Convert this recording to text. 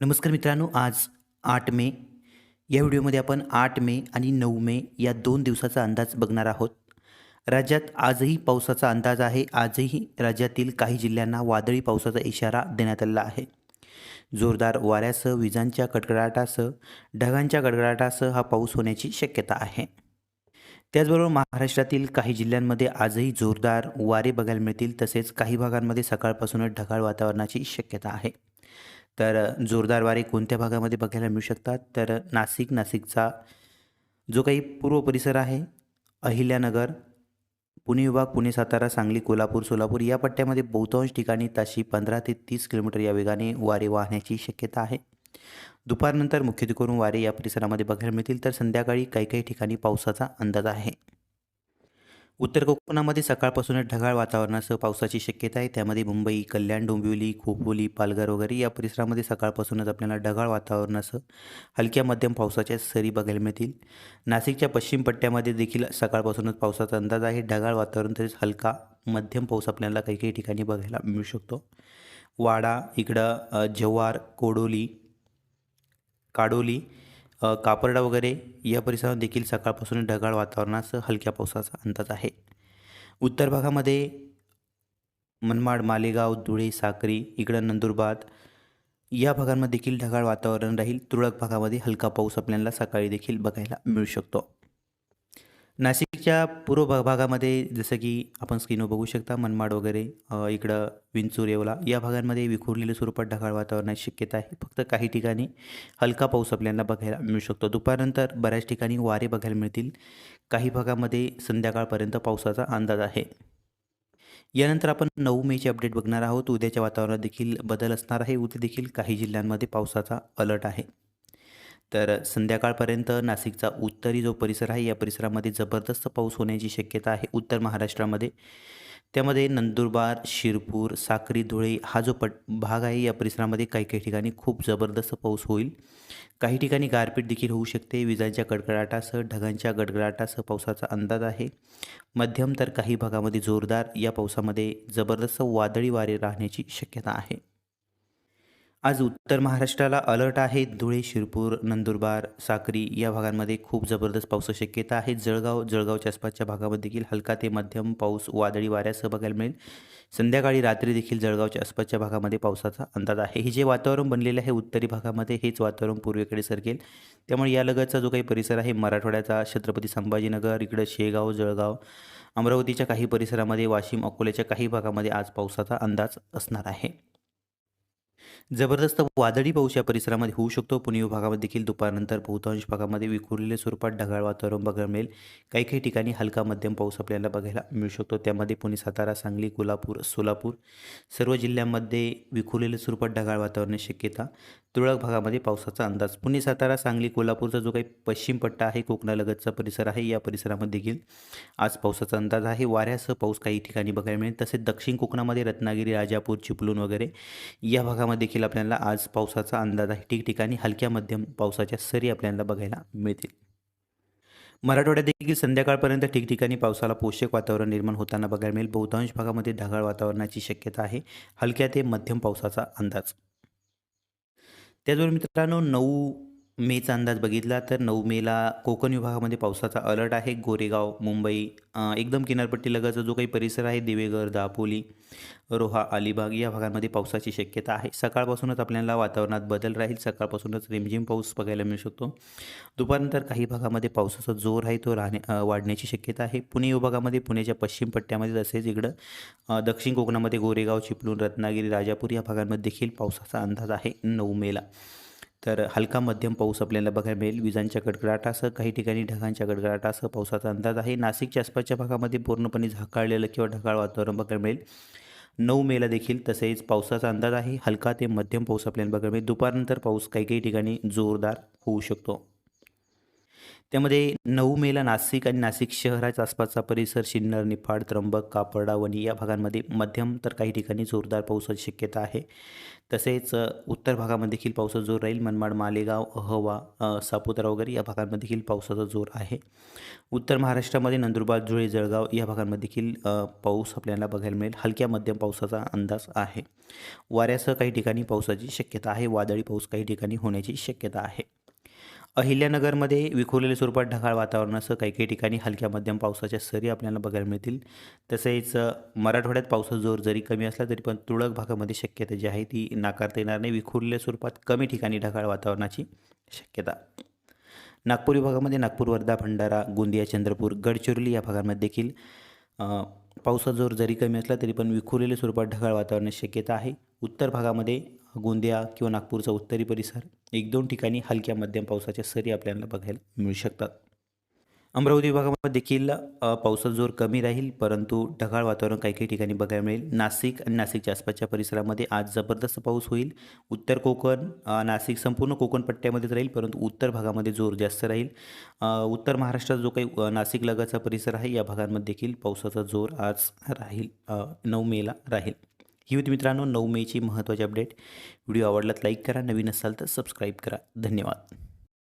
नमस्कार मित्रांनो आज आठ मे. या व्हिडिओमध्ये आपण आठ मे आणि नऊ मे या दोन दिवसाचा अंदाज बघणार आहोत. राज्यात आजही पावसाचा अंदाज आहे. आजही राज्यातील काही जिल्ह्यांना वादळी पावसाचा इशारा देण्यात आलेला आहे. जोरदार वाऱ्यासह विजांच्या कडकडाटासह ढगांच्या गडगडाटासह हा पाऊस होण्याची शक्यता आहे. त्याचबरोबर महाराष्ट्रातील काही जिल्ह्यांमध्ये आजही जोरदार वारे बघायला मिळतील. तसेच काही भागांमध्ये सकाळपासूनच ढगाळ वातावरणाची शक्यता आहे. तर जोरदार वारे कोणत्या भागामध्ये बघायला मिळू शकतात? तर नाशिक नाशिकचा जो काही पूर्व परिसर आहे अहिल्यानगर पुणे विभाग पुणे सातारा सांगली कोल्हापूर सोलापूर या पट्ट्यामध्ये बहुतांश ठिकाणी ताशी पंधरा ते तीस किलोमीटर या वेगाने वारे वाहण्याची शक्यता आहे. दुपारनंतर मुख्यत्वे करून वारे या परिसरामध्ये बघायला मिळतील. तर संध्याकाळी काही काही ठिकाणी पावसाचा अंदाज आहे. उत्तर कोकणामध्ये सकाळपासूनच ढगाळ वातावरणासह पावसाची शक्यता आहे. त्यामध्ये मुंबई कल्याण डोंबिवली खोपोली पालघर वगैरे या परिसरामध्ये सकाळपासूनच आपल्याला ढगाळ वातावरणासह हलक्या मध्यम पावसाच्या सरी बघायला मिळतील. नाशिकच्या पश्चिम पट्ट्यामध्ये देखील सकाळपासूनच पावसाचा अंदाज आहे. ढगाळ वातावरण तसेच हलका मध्यम पाऊस आपल्याला काही काही ठिकाणी बघायला मिळू शकतो. वाडा इकडं जव्हार कोडोली काडोली कापरडा वगैरे या परिसरात देखील सकाळपासून ढगाळ वातावरणासह हलक्या पावसाचा अंदाज आहे. उत्तर भागामध्ये मनमाड मालेगाव धुळे साक्री इकडं नंदुरबार या भागांमध्ये देखील ढगाळ वातावरण राहील. तुरळक भागामध्ये हलका पाऊस आपल्याला सकाळी देखील बघायला मिळू शकतो. नाशिकच्या पूर्व भागामध्ये जसं की आपण स्क्रीनवर बघू शकता मनमाड वगैरे इकडं विंचूर येवला या भागांमध्ये विखुरलेले स्वरूपात ढगाळ वातावरणाची शक्यता आहे. फक्त काही ठिकाणी हलका पाऊस आपल्याला बघायला मिळू शकतो. दुपारनंतर बऱ्याच ठिकाणी वारे बघायला मिळतील. काही भागामध्ये संध्याकाळपर्यंत पावसाचा अंदाज आहे. यानंतर आपण नऊ मेचे अपडेट बघणार आहोत. उद्याच्या वातावरणात देखील बदल असणार आहे. उद्या देखील काही जिल्ह्यांमध्ये पावसाचा अलर्ट आहे. तर संध्याकाळपर्यंत नाशिकचा उत्तरी जो परिसर आहे या परिसरामध्ये जबरदस्त पाऊस होण्याची शक्यता आहे उत्तर महाराष्ट्रामध्ये. त्यामध्ये नंदुरबार शिरपूर साक्री धुळे हा जो पट भाग आहे या परिसरामध्ये काही काही ठिकाणी खूप जबरदस्त पाऊस होईल. काही ठिकाणी गारपीट देखील होऊ शकते. विजांच्या कडकडाटासह ढगांच्या गडगडाटासह पावसाचा अंदाज आहे. मध्यम तर काही भागामध्ये जोरदार या पावसामध्ये जबरदस्त वादळी वारे राहण्याची शक्यता आहे. आज उत्तर महाराष्ट्राला अलर्ट आहे. धुळे शिरपूर नंदुरबार साक्री या भागांमध्ये खूप जबरदस्त पावसाची शक्यता आहे जळगाव जळगावच्या आसपासच्या भागामध्ये देखील हलका ते मध्यम पाऊस वादळी वाऱ्यासह बघायला मिळेल. संध्याकाळी रात्री देखील जळगावच्या आसपासच्या भागामध्ये पावसाचा अंदाज आहे. हे जे वातावरण बनलेलं आहे उत्तरी भागामध्ये हेच वातावरण पूर्वेकडे सरकेल. त्यामुळे यालगतचा जो काही परिसर आहे मराठवाड्याचा छत्रपती संभाजीनगर इकडं शेगाव जळगाव अमरावतीच्या काही परिसरामध्ये वाशिम अकोल्याच्या काही भागामध्ये आज पावसाचा अंदाज असणार आहे. जबरदस्त वादळी पाऊस या परिसरामध्ये होऊ शकतो. पुणे विभागामध्ये देखील दुपारनंतर बहुतांश भागामध्ये विखुरलेल्या स्वरूपात ढगाळ वातावरण बघायला मिळेल. काही काही ठिकाणी हलका मध्यम पाऊस आपल्याला बघायला मिळू शकतो. त्यामध्ये पुणे सातारा सांगली कोल्हापूर सोलापूर सर्व जिल्ह्यांमध्ये विखुरलेल्या स्वरूपात ढगाळ वातावरणाची शक्यता तुरळक भागामध्ये पावसाचा अंदाज. पुणे सातारा सांगली कोल्हापूरचा जो काही पश्चिम पट्टा आहे कोकणालगतचा परिसर आहे या परिसरामध्ये देखील आज पावसाचा अंदाज आहे. वाऱ्यासह पाऊस काही ठिकाणी बघायला मिळेल. तसेच दक्षिण कोकणामध्ये रत्नागिरी राजापूर चिपळूण वगैरे या भागामध्ये देखील आपल्याला आज पावसाचा अंदाज आहे. ठिकठिकाणी हलक्या मध्यम पावसाच्या सरी आपल्याला बघायला मिळतील. मराठवाड्यात देखील संध्याकाळपर्यंत ठिकठिकाणी पावसाला पोषक वातावरण निर्माण होताना बघायला मिळेल. बहुतांश भागामध्ये ढगाळ वातावरणाची शक्यता आहे. हलक्या ते मध्यम पावसाचा अंदाज. त्याचबरोबर मित्रांनो नऊ मेचा अंदाज बघितला तर नऊ मेला कोकण विभागामध्ये पावसाचा अलर्ट आहे. गोरेगाव मुंबई एकदम किनारपट्टीलगतचा जो काही परिसर आहे दिवेगर दापोली रोहा अलिबाग या भागांमध्ये पावसाची शक्यता आहे. सकाळपासूनच आपल्याला वातावरणात बदल राहील. सकाळपासूनच रिमझिम पाऊस बघायला मिळू शकतो. दुपारनंतर काही भागामध्ये पावसाचा जोर आहे. तो राहणे वाढण्याची शक्यता आहे. पुणे विभागामध्ये पुण्याच्या पश्चिम पट्ट्यामध्ये तसेच इकडं दक्षिण कोकणामध्ये गोरेगाव चिपळूण रत्नागिरी राजापूर या भागांमध्ये देखील पावसाचा अंदाज आहे. नऊ मेला तर हलका मध्यम पाऊस आपल्याला बघायला मिळेल. विजांच्या गडगडाटासह काही ठिकाणी ढगांच्या गडगडाटासह पावसाचा अंदाज आहे. नाशिकच्या आसपासच्या भागामध्ये पूर्णपणे झाकाळलेलं किंवा ढगाळ वातावरण बघायला मिळेल. नऊ मेला देखील तसेच पावसाचा अंदाज आहे. हलका ते मध्यम पाऊस आपल्याला बघायला मिळेल. दुपारनंतर पाऊस काही काही ठिकाणी जोरदार होऊ शकतो. त्यामध्ये नऊ मेला नाशिक आणि नाशिक शहराच्या आसपासचा परिसर सिन्नर निफाड त्र्यंबक कापर्डा वणी या भागांमध्ये मध्यम तर काही ठिकाणी जोरदार पावसाची शक्यता आहे. तसेच उत्तर भागामध्ये देखील पावसाचा जोर राहील. मनमाड मालेगाव अहवा सापुतारा वगैरे या भागांमध्ये देखील पावसाचा जोर आहे. उत्तर महाराष्ट्रामध्ये नंदुरबार धुळे जळगाव या भागांमध्ये देखील पाऊस आपल्याला बघायला मिळेल. हलक्या मध्यम पावसाचा अंदाज आहे. वाऱ्यासह काही ठिकाणी पावसाची शक्यता आहे. वादळी पाऊस काही ठिकाणी होण्याची शक्यता आहे. अहिल्यानगरमध्ये विखुरलेल्या स्वरूपात ढगाळ वातावरणासह काही काही ठिकाणी हलक्या मध्यम पावसाच्या सरी आपल्याला बघायला मिळतील. तसेच मराठवाड्यात पावसाचा जोर जरी कमी असला तरी पण तुरळक भागामध्ये शक्यता जी आहे ती नाकारता येणार नाही. विखुरलेल्या स्वरूपात कमी ठिकाणी ढगाळ वातावरणाची शक्यता. नागपूर विभागामध्ये नागपूर वर्धा भंडारा गोंदिया चंद्रपूर गडचिरोली या भागांमध्ये देखील पावसाचा जोर जरी कमी असला तरी पण विखुरलेल्या स्वरूपात ढगाळ वातावरणाची शक्यता आहे. उत्तर भागामध्ये गोंदिया किंवा नागपूरचा उत्तरी परिसर एक दोन ठिकाणी हलक्या मध्यम पावसाच्या सरी आपल्याला बघायला मिळू शकतात. अमरावती विभागामध्ये देखील पावसाचा जोर कमी राहील परंतु ढगाळ वातावरण काही काही ठिकाणी बघायला मिळेल. नाशिक आणि नाशिकच्या आसपासच्या परिसरामध्ये आज जबरदस्त पाऊस होईल. उत्तर कोकण नाशिक संपूर्ण कोकण पट्ट्यामध्येच राहील परंतु उत्तर भागामध्ये जोर जास्त राहील. उत्तर महाराष्ट्रात जो काही नाशिक लगतचा परिसर आहे या भागांमध्ये देखील पावसाचा जोर आज राहील नऊ मेला राहील. ही होती मित्रांनो नऊ मेची महत्त्वाची अपडेट. व्हिडिओ आवडलात लाईक करा. नवीन असाल तर सबस्क्राईब करा. धन्यवाद.